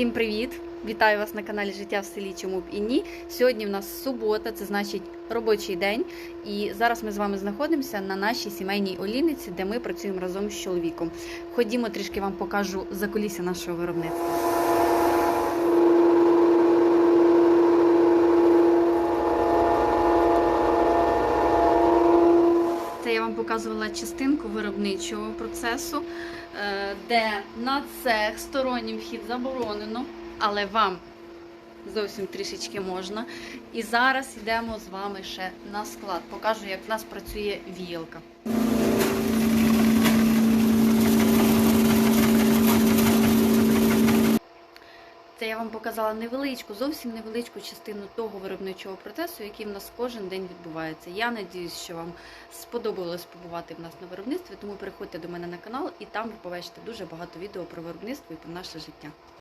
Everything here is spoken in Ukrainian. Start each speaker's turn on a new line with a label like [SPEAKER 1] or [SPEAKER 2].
[SPEAKER 1] Всім привіт! Вітаю вас на каналі Життя в селі Чому б і ні. Сьогодні в нас субота, це значить робочий день. І зараз ми з вами знаходимося на нашій сімейній олійниці, де ми працюємо разом з чоловіком. Ходімо трішки вам покажу закулісся нашого виробництва. Вам показувала частинку виробничого процесу, е, де на цех стороннім вхід заборонено, але вам зовсім трішечки можна. І зараз йдемо з вами ще на склад. Покажу, як в нас працює віялка. Це я вам показала невеличку, зовсім невеличку частину того виробничого процесу, який в нас кожен день відбувається. Я надіюсь, що вам сподобалось побувати в нас на виробництві, тому переходьте до мене на канал і там ви побачите дуже багато відео про виробництво і про наше життя.